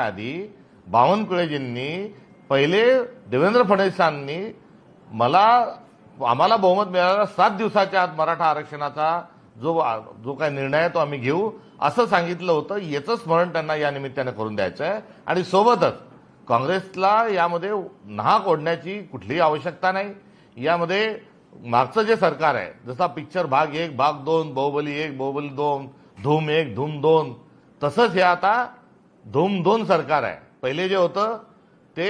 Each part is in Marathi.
आधी बावनकुळेजींनी पहिले देवेंद्र फडणवीसांनी मला आम्हाला बहुमत मिळाला सात दिवसाच्या आत मराठा आरक्षणाचा जो जो काही निर्णय आहे तो आम्ही घेऊ असं सांगितलं होतं. याचं स्मरण त्यांना या निमित्तानं करून द्यायचं आहे. आणि सोबतच काँग्रेसला यामध्ये नाहक ओढण्याची कुठलीही आवश्यकता नाही. यामध्ये मागचं जे सरकार आहे जसा पिक्चर भाग एक भाग दोन बाहुबली एक बाहुबली दोन धूम एक धूम दोन तसंच हे आता धूम दोन सरकार आहे. पहिले जे होतं ते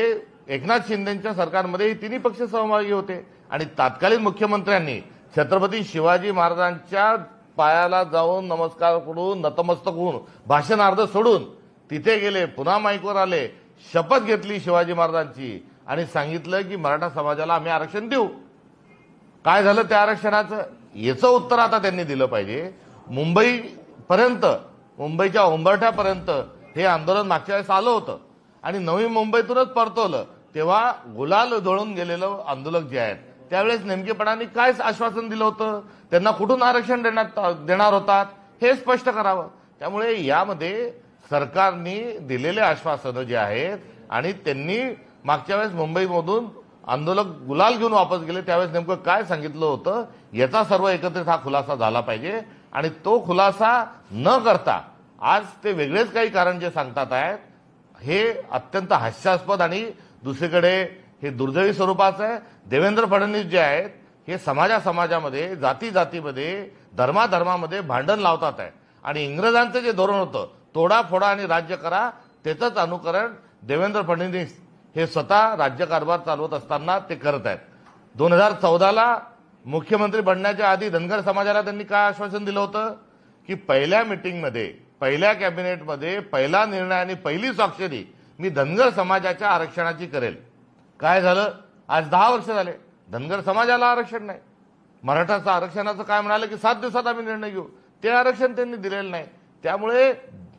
एकनाथ शिंदेच्या सरकारमध्ये तिन्ही पक्ष सहभागी होते. आणि तात्कालीन मुख्यमंत्र्यांनी छत्रपती शिवाजी महाराजांच्या पायाला जाऊन नमस्कार करून नतमस्तक होऊन भाषणार्ध सोडून तिथे गेले पुन्हा माईकवर आले शपथ घेतली शिवाजी महाराजांची आणि सांगितलं की मराठा समाजाला आम्ही आरक्षण देऊ. काय झालं त्या आरक्षणाचं? याचं उत्तर आता त्यांनी दिलं पाहिजे. मुंबईपर्यंत मुंबईच्या उंबरठ्यापर्यंत हे आंदोलन मागच्या वेळेस आलं होतं. आणि नवी मुंबईतूनच परतवलं. तेव्हा गुलाल धोळून गेलेलं आंदोलक जे आहेत त्यावेळेस नेमकेपणाने काय आश्वासन दिलं होतं? त्यांना कुठून आरक्षण देण्यात देणार होतात? हे स्पष्ट करावं. त्यामुळे यामध्ये सरकारने दिलेले आश्वासनं जे आहेत आणि त्यांनी मागच्या वेळेस मुंबईमधून आंदोलक गुलाल घेऊन वापस गेले त्यावेळेस नेमकं काय सांगितलं होतं? याचा सर्व एकत्रित हा खुलासा झाला पाहिजे. आणि तो खुलासा न करता आज ते वेगळेच काही कारण जे सांगतात आहेत हे अत्यंत हास्यास्पद आणि दुसरीकडे हे दुर्दैवी स्वरूपाचं आहे. देवेंद्र फडणवीस जे आहेत हे समाजा समाजामध्ये जाती जातीमध्ये धर्माधर्मामध्ये भांडण लावतात आहे. आणि इंग्रजांचं जे धोरण होतं तोडा फोडा आणि राज्य करा त्याचंच अनुकरण देवेंद्र फडणवीस हे स्वतः राज्यकारभार चालवत असताना ते करत आहेत. दोन हजार चौदाला मुख्यमंत्री बनण्याच्या आधी धनगर समाजाला त्यांनी काय आश्वासन दिलं होतं? की पहिल्या मिटिंगमध्ये पहिल्या कॅबिनेटमध्ये पहिला निर्णय आणि पहिली स्वाक्षरी मी धनगर समाजाच्या आरक्षणाची करेल. काय झालं? आज दहा वर्ष झाले. धनगर समाजाला आरक्षण नाही. मराठाचं आरक्षणाचं काय म्हणाले की सात दिवसात आम्ही निर्णय घेऊ? ते आरक्षण त्यांनी दिलेलं नाही. त्यामुळे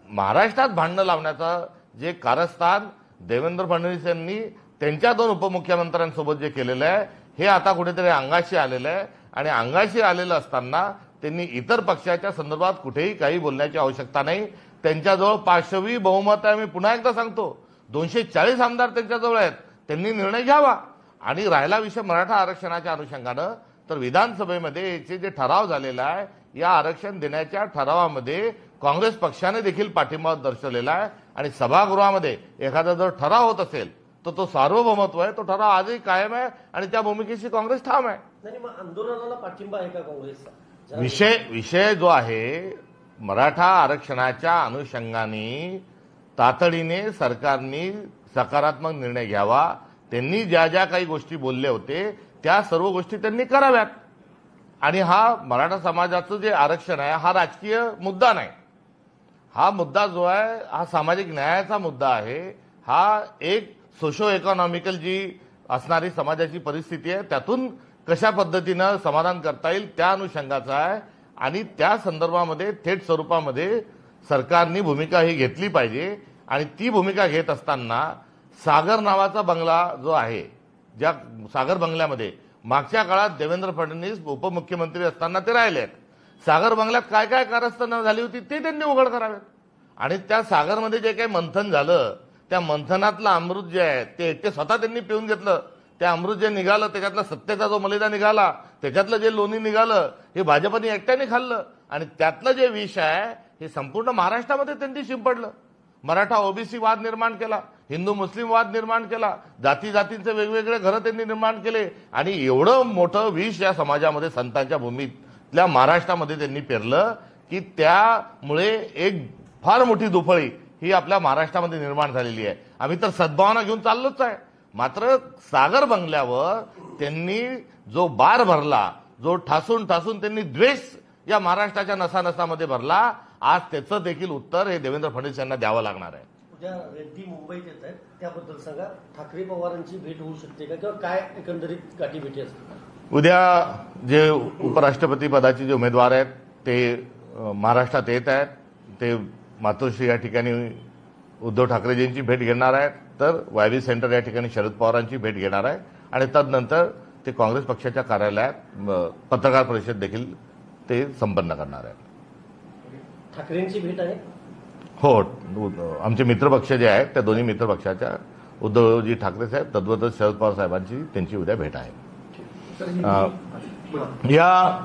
महाराष्ट्रात भांडणं लावण्याचं जे कारस्थान देवेंद्र फडणवीस यांनी त्यांच्या दोन उपमुख्यमंत्र्यांसोबत जे केलेलं आहे हे आता कुठेतरी अंगाशी आलेलं आहे. आणि अंगाशी आलेलं असताना त्यांनी इतर पक्षाच्या संदर्भात कुठेही काही बोलण्याची आवश्यकता नाही. त्यांच्याजवळ पाचशेवी बहुमत आहे मी पुन्हा एकदा सांगतो. दोनशे चाळीस आमदार त्यांच्याजवळ आहेत. त्यांनी निर्णय घ्यावा. आणि राहिला विषय मराठा आरक्षणाच्या अनुषंगानं तर विधानसभेमध्ये याचे जे ठराव झालेला आहे या आरक्षण देण्याच्या ठरावामध्ये काँग्रेस पक्षाने देखील पाठिंबा दर्शवलेला आहे. आणि सभागृहामध्ये एखादा जर ठराव होत असेल तर तो सार्वभौमत्व आहे. तो ठराव आजही कायम आहे आणि त्या भूमिकेशी काँग्रेस ठाम आहे. आंदोलनाला पाठिंबा आहे का काँग्रेसचा? विषय विषय जो आहे मराठा आरक्षणाच्या अनुषंगाने तातडीने सरकारने सकारात्मक निर्णय घ्यावा. त्यांनी ज्या ज्या काही गोष्टी बोलले होते त्या सर्व गोष्टी त्यांनी कराव्यात. आणि हा मराठा समाजाचं जे आरक्षण आहे हा राजकीय मुद्दा नाही. हा मुद्दा जो आहे हा सामाजिक न्यायाचा मुद्दा आहे. हा एक सोशो इकॉनॉमिकल जी असणारी समाजाची परिस्थिती आहे त्यातून कशा पद्धतीनं समाधान करता येईल त्या अनुषंगाचा आहे. आणि त्या संदर्भामध्ये थेट स्वरूपामध्ये सरकारनी भूमिका ही घेतली पाहिजे. आणि ती भूमिका घेत असताना सागर नावाचा बंगला जो आहे ज्या सागर बंगल्यामध्ये मागच्या काळात देवेंद्र फडणवीस उपमुख्यमंत्री असताना ते राहिले आहेत. सागर बंगल्यात काय काय कारस्थानं झाली होती ते त्यांनी उघड करावेत. आणि त्या सागरमध्ये जे काही मंथन झालं त्या मंथनातलं अमृत जे आहे ते ते स्वतः त्यांनी पिऊन घेतलं. त्या अमृत जे निघालं त्याच्यातला सत्तेचा जो मलिदा निघाला त्याच्यातलं जे लोणी निघालं हे भाजपने एकट्याने खाल्लं. आणि त्यातलं जे विष आहे हे संपूर्ण महाराष्ट्रामध्ये त्यांनी शिंपडलं. मराठा ओबीसी वाद निर्माण केला हिंदू मुस्लिम वाद निर्माण केला जाती जातींचे वेगवेगळे घरं त्यांनी निर्माण केले आणि एवढं मोठं विष या समाजामध्ये संतांच्या भूमीतल्या महाराष्ट्रामध्ये त्यांनी पेरलं की त्यामुळे एक फार मोठी दुफळी ही आपल्या महाराष्ट्रामध्ये निर्माण झालेली आहे. आम्ही तर सद्भावना घेऊन चाललोच आहे. मात्र सागर बंगल्यावर त्यांनी जो बार भरला जो ठासून ठासून त्यांनी द्वेष या महाराष्ट्राच्या नसानसामध्ये भरला आज त्याचं देखील उत्तर हे देवेंद्र फडणवीस यांना द्यावं लागणार आहे. उद्या रेड्डी मुंबईत येत आहेत. त्याबद्दल सांगा ठाकरे पवारांची भेट होऊ शकते का? किंवा काय एकंदरीत गाठीभेटी असतील? उद्या जे उपराष्ट्रपती पदाचे जे उमेदवार आहेत ते महाराष्ट्रात येत आहेत. ते मातोश्री या ठिकाणी उद्धव ठाकरेजींची भेट घेणार आहेत तर वायवी सेंटर या ठिकाणी शरद पवारांची भेट घेणार आहे आणि तदनंतर ते काँग्रेस पक्षाच्या कार्यालयात पत्रकार परिषद देखील ते संपन्न करणार आहेत. ठाकरेंची भेट आहे? हो आमचे मित्रपक्ष जे आहेत त्या दोन्ही मित्रपक्षाच्या उद्धवजी ठाकरे साहेब तद्वतच शरद पवार साहेबांची त्यांची उद्या भेट आहे. या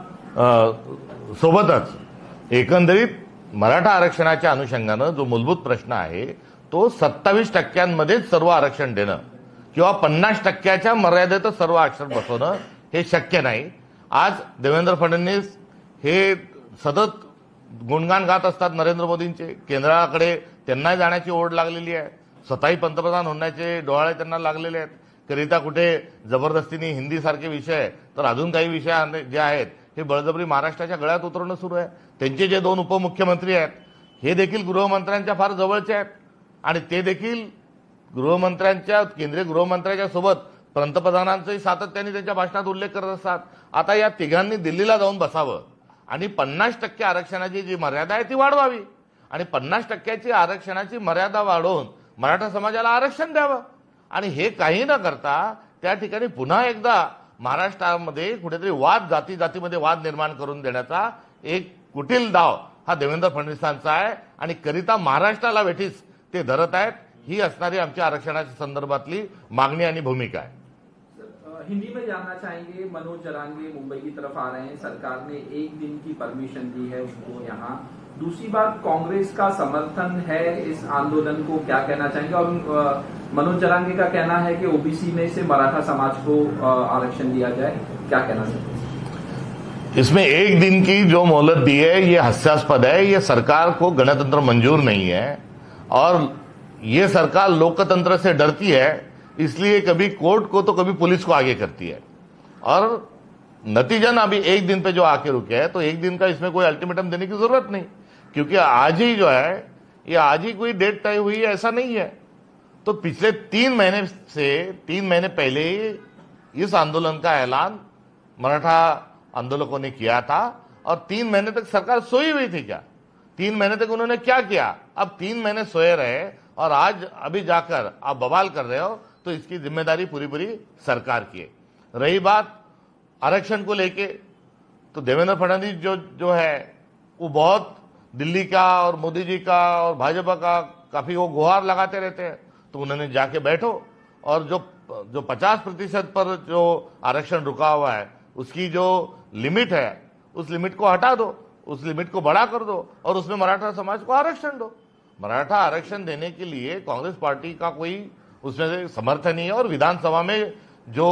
सोबतच एकंदरीत मराठा आरक्षणाच्या अनुषंगानं जो मूलभूत प्रश्न आहे तो सत्तावीस टक्क्यांमध्येच सर्व आरक्षण देणं किंवा पन्नास टक्क्याच्या मर्यादेतच सर्व आरक्षण बसवणं हे शक्य नाही. आज देवेंद्र फडणवीस हे सतत गुणगान गात असतात नरेंद्र मोदींचे. केंद्राकडे त्यांना जाण्याची ओढ लागलेली आहे. स्वतःही पंतप्रधान होण्याचे डोहाळे त्यांना लागलेले आहेत. करिता कुठे जबरदस्तीने हिंदीसारखे विषय तर अजून काही विषय जे आहेत हे बळजबरी महाराष्ट्राच्या गळ्यात उतरवणं सुरू आहे. त्यांचे जे दोन उपमुख्यमंत्री आहेत हे देखील गृहमंत्र्यांच्या फार जवळचे आहेत. आणि ते देखील गृहमंत्र्यांच्या केंद्रीय गृहमंत्र्याच्या सोबत पंतप्रधानांचाही सातत्याने त्यांच्या भाषणात उल्लेख करत असतात. आता या तिघांनी दिल्लीला जाऊन बसावं. आणि पन्नास टक्के आरक्षणाची जी मर्यादा आहे ती वाढवावी. आणि पन्नास टक्क्याची आरक्षणाची मर्यादा वाढवून मराठा समाजाला आरक्षण द्यावं. आणि हे काही न करता त्या ठिकाणी पुन्हा एकदा महाराष्ट्रामध्ये कुठेतरी वाद जाती जातीमध्ये वाद निर्माण करून देण्याचा एक कुटील डाव हा देवेंद्र फडणवीसांचा आहे आणि करिता महाराष्ट्राला वेठीस ते धरत आहेत. ही असणारी आमच्या आरक्षणाच्या संदर्भातली मागणी आणि भूमिका आहे. हिंदी में जानना चाहेंगे मनोज जरांगे मुंबई की तरफ आ रहे हैं. सरकार ने एक दिन की परमिशन दी है उसको यहाँ. दूसरी बात कांग्रेस का समर्थन है इस आंदोलन को क्या कहना चाहेंगे? और मनोज जरांगे का कहना है कि ओबीसी में से मराठा समाज को आरक्षण दिया जाए. क्या कहना चाहेंगे? इसमें एक दिन की जो मोहलत दी है, ये हास्यास्पद है, ये सरकार को गणतंत्र मंजूर नहीं है। और ये सरकार लोकतंत्र से डरती है, इसलिए कभी कोर्ट को तो कभी पुलिस को आगे करती है। और नतीजन अभी एक दिन पे जो आके रुके हैं तो एक दिन का इसमें कोई अल्टीमेटम देने की ज़रूरत नहीं। क्योंकि आज ही जो है, ये आज ही कोई डेट तय हुई है, ऐसा नहीं है। तो पिछले तीन महीने से, तीन महीने पहले ही इस आंदोलन का ऐलान मराठा आंदोलकों ने किया था और तीन महीने तक सरकार सोई हुई थी क्या? तीन महीने तक उन्होंने क्या किया? अब तीन महीने सोए रहे और आज अभी जाकर आप बवाल कर रहे हो तो इसकी ज़िम्मेदारी पूरी पूरी सरकार की है। रही बात आरक्षण को लेके तो देवेंद्र फडणवीस जो जो है, वो बहुत दिल्ली का और मोदी जी का और भाजपा का काफ़ी वो गुहार लगाते रहते हैं। तो उन्होंने जाके बैठो और जो जो 50 प्रतिशत पर जो आरक्षण रुका हुआ है, उसकी जो लिमिट है, उस लिमिट को हटा दो, उस लिमिट को बड़ा कर दो और उसमें मराठा समाज को आरक्षण दो। मराठा आरक्षण देने के लिए कांग्रेस पार्टी का कोई उसमें समर्थन नहीं है और विधानसभा में जो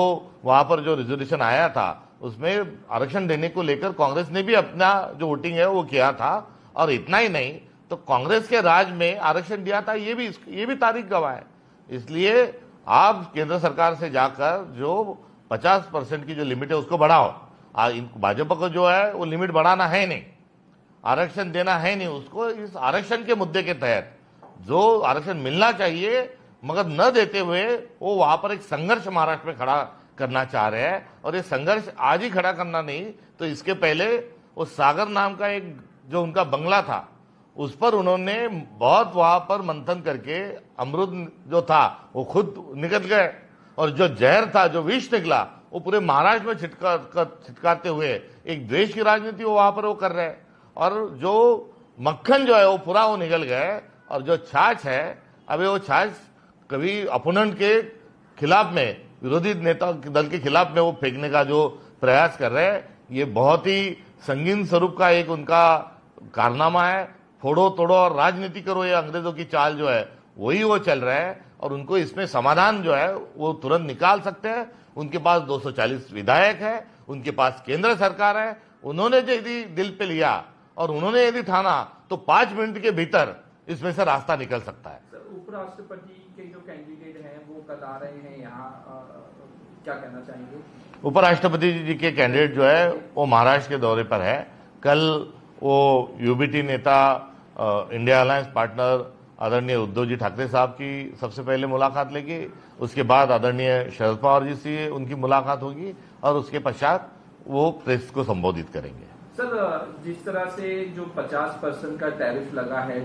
वहाँ पर जो रिजोल्यूशन आया था, उसमें आरक्षण देने को लेकर कांग्रेस ने भी अपना जो वोटिंग है वो किया था और इतना ही नहीं तो कांग्रेस के राज में आरक्षण दिया था, ये भी ये भी तारीख गवाह है। इसलिए आप केंद्र सरकार से जाकर जो 50 परसेंट की जो लिमिट है उसको बढ़ाओ। भाजपा को जो है, वो लिमिट बढ़ाना है नहीं। आरक्षण देना है नहीं। उसको इस आरक्षण के मुद्दे के तहत जो आरक्षण मिलना चाहिए, मगर न देते हुए वो वहाँ पर एक संघर्ष महाराष्ट्र में खड़ा करना चाह रहे हैं। और ये संघर्ष आज ही खड़ा करना नहीं तो इसके पहले वो सागर नाम का एक जो उनका बंगला था, उस पर उन्होंने बहुत वहाँ पर मंथन करके अमरुद जो था, वो खुद निकल गए। और जो जहर था, जो विष निकला वो पूरे महाराष्ट्र में छिटका छिटकाते हुए, एक द्वेष की राजनीति वो वहाँ पर वो कर रहे हैं। और जो मक्खन जो है, वो पूरा वो निकल गए, और जो छाछ है, अभी वो छाछ कभी अपोनेंट के खिलाफ में, विरोधी नेता दल के खिलाफ में वो फेंकने का जो प्रयास कर रहे हैं, ये बहुत ही संगीन स्वरूप का एक उनका कारनामा है। फोड़ो, तोड़ो और राजनीति करो ये अंग्रेज़ों की चाल जो है, वही वो चल रहा है, और उनको इसमें समाधान जो है, वो तुरंत निकाल सकते हैं। उनके पास 240 विधायक है उनके पास केंद्र सरकार है उन्होंने जो यदि दिल पे लिया और उन्होंने यदि ठाना तो पाँच मिनट के भीतर इसमें से रास्ता निकल सकता है। उपराष्ट्रपति के जो कैंडिडेट हैं वो कल आ रहे हैं यहाँ क्या कहना चाहेंगे? उपराष्ट्रपति जी के कैंडिडेट जो है वो महाराष्ट्र के दौरे पर है। कल वो यूबीटी नेता इंडिया अलायंस पार्टनर आदरणीय उद्धव जी ठाकरे साहब की सबसे पहले मुलाकात लेगी, उसके बाद आदरणीय शरद पवार जी से उनकी मुलाकात होगी और उसके पश्चात वो प्रेस को संबोधित करेंगे। सर, जिस तरह से जो 50 परसेंट का टैरिफ लगा है